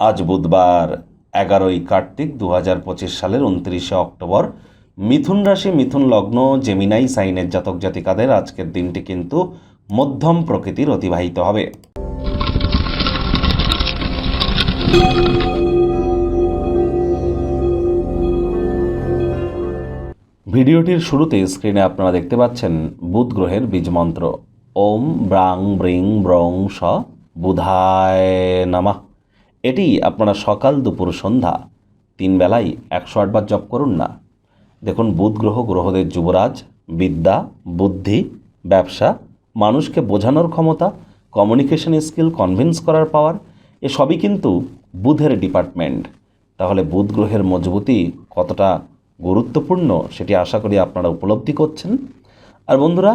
আজ বুধবার, এগারোই কার্তিক দু হাজার পঁচিশ সালের উনত্রিশে অক্টোবর। মিথুন রাশি, মিথুন লগ্ন জেমিনাই সাইনের জাতক জাতিকাদের আজকের দিনটি কিন্তু মধ্যম প্রকৃতির অতিবাহিত হবে। ভিডিওটির শুরুতে স্ক্রিনে আপনারা দেখতে পাচ্ছেন বুধ গ্রহের বীজ মন্ত্র। ওম ব্রাং ব্রিং ব্রং স বুধায় নামা। এটি আপনারা সকাল দুপুর সন্ধ্যা, তিন বেলায় একশো আটবার জপ করুন না। দেখুন বুধ গ্রহ, গ্রহদের যুবরাজ, বিদ্যা, বুদ্ধি, ব্যবসা, মানুষকে বোঝানোর ক্ষমতা কমিউনিকেশন স্কিল কনভিন্স করার পাওয়ার এসবই কিন্তু বুধের ডিপার্টমেন্ট তাহলে বুধ গ্রহের মজবুতি কতটা গুরুত্বপূর্ণ সেটি আশা করি আপনারা উপলব্ধি করছেন। আর বন্ধুরা,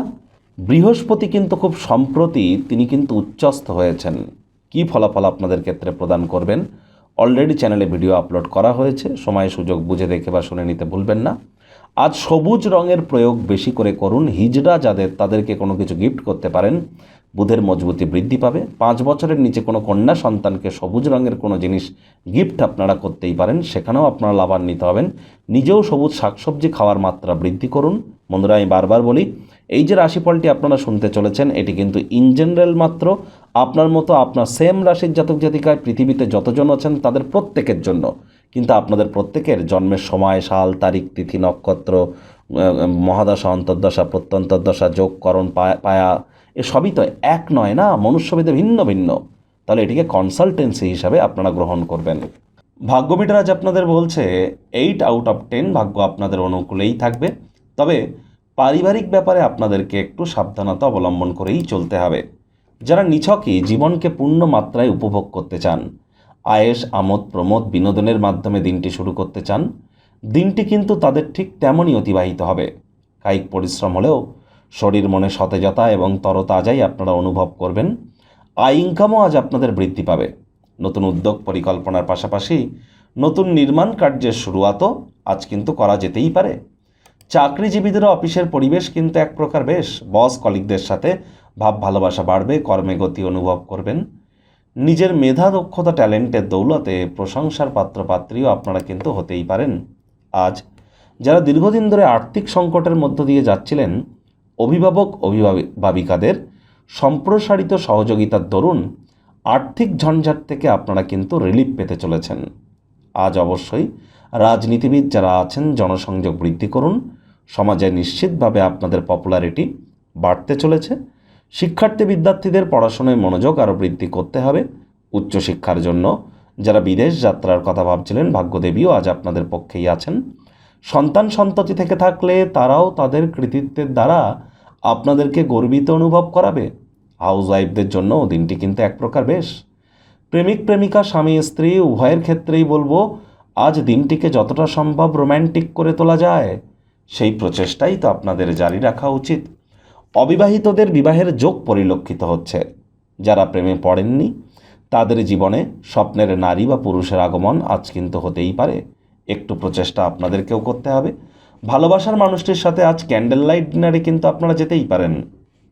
বৃহস্পতি কিন্তু খুব সম্প্রতি তিনি কিন্তু উচ্চস্থ হয়েছেন। কি ফলাফল আপনাদের ক্ষেত্রে প্রদান করবেন? অলরেডি চ্যানেলে ভিডিও আপলোড করা হয়েছে। সময়, সুযোগ বুঝে দেখে বা শুনে নিতে ভুলবেন না। আজ সবুজ রঙের প্রয়োগ বেশি করে করুন। হিজড়া যাদের, তাদেরকে কোনো কিছু গিফট করতে পারেন। বুধের মজবুতি বৃদ্ধি পাবে। পাঁচ বছরের নিচে কোনো কন্যা সন্তানকে সবুজ রঙের কোনো জিনিস গিফট আপনারা করতেই পারেন। সেখানেও আপনারা লাভান্বিত হবেন। নিজেও সবুজ শাকসবজি খাওয়ার মাত্রা বৃদ্ধি করুন। বন্ধুরা, আমি বারবার বলি এই যে রাশিফলটি আপনারা শুনতে চলেছেন, এটি কিন্তু ইন জেনারেল মাত্র। আপনার মতো আপনার সেম রাশির জাতক জাতিকায় পৃথিবীতে যতজন আছেন তাদের প্রত্যেকের জন্য। কিন্তু আপনাদের প্রত্যেকের জন্মের সময়, সাল, তারিখ, তিথি, নক্ষত্র মহাদশা, অন্তর্দশা, প্রত্যন্তর্দশা যোগকরণ পায়া এসবই তো এক নয় না মনুষ্যভেদে ভিন্ন ভিন্ন। তাহলে এটিকে কনসালটেন্সি হিসাবে আপনারা গ্রহণ করবেন। ভাগ্য মিটার আজ আপনাদের বলছে এইট আউট অফ টেন ভাগ্য আপনাদের অনুকূলেই থাকবে। তবে পারিবারিক ব্যাপারে আপনাদেরকে একটু সাবধানতা অবলম্বন করেই চলতে হবে। যারা নিছকই জীবনকে পূর্ণ মাত্রায় উপভোগ করতে চান আয়েস আমোদ, প্রমোদ, বিনোদনের মাধ্যমে দিনটি শুরু করতে চান, দিনটি কিন্তু তাদের ঠিক তেমনই অতিবাহিত হবে। কায়িক পরিশ্রম হলেও শরীর মনে সতেজতা এবং তরতাজাই আপনারা অনুভব করবেন। আয় ইনকামও আজ আপনাদের বৃদ্ধি পাবে। নতুন উদ্যোগ পরিকল্পনার পাশাপাশি নতুন নির্মাণ কার্যের শুরুয়াতও আজ কিন্তু করা যেতেই পারে। চাকরিজীবীদেরও অফিসের পরিবেশ কিন্তু এক প্রকার বেশ। বস কলিগদের সাথে ভাব ভালোবাসা বাড়বে, কর্মে গতি অনুভব করবেন। নিজের মেধা, দক্ষতা, ট্যালেন্টের দৌলতে প্রশংসার পাত্রপাত্রীও আপনারা কিন্তু হতেই পারেন। আজ যারা দীর্ঘদিন ধরে আর্থিক সংকটের মধ্য দিয়ে যাচ্ছিলেন, অভিভাবক, অভিভাবিকাদের সম্প্রসারিত সহযোগিতার দরুন আর্থিক ঝঞ্ঝাট থেকে আপনারা কিন্তু রিলিফ পেতে চলেছেন। আজ অবশ্যই রাজনীতিবিদ যারা আছেন, জনসংযোগ বৃদ্ধি করুন। সমাজে নিশ্চিতভাবে আপনাদের পপুলারিটি বাড়তে চলেছে। শিক্ষার্থী বিদ্যার্থীদের পড়াশোনায় মনোযোগ আরও বৃদ্ধি করতে হবে। উচ্চশিক্ষার জন্য যারা বিদেশ যাত্রার কথা ভাবছিলেন, ভাগ্যদেবীও আজ আপনাদের পক্ষেই আছেন। সন্তান সন্ততি থেকে থাকলে তারাও তাদের কৃতিত্বের দ্বারা আপনাদেরকে গর্বিত অনুভব করাবে। হাউস ওয়াইফদের জন্য দিনটি কিন্তু এক প্রকার বেশ। প্রেমিক, প্রেমিকা, স্বামী, স্ত্রী, উভয়ের ক্ষেত্রেই বলব আজ দিনটিকে যতটা সম্ভব রোম্যান্টিক করে তোলা যায়, সেই প্রচেষ্টাই তো আপনাদের জারি রাখা উচিত। অবিবাহিতদের বিবাহের যোগ পরিলক্ষিত হচ্ছে। যারা প্রেমে পড়েননি, তাদের জীবনে স্বপ্নের নারী বা পুরুষের আগমন আজ কিন্তু হতেই পারে। একটু প্রচেষ্টা আপনাদেরকেও করতে হবে। ভালোবাসার মানুষটির সাথে আজ ক্যান্ডেল লাইট ডিনারে কিন্তু আপনারা যেতেই পারেন।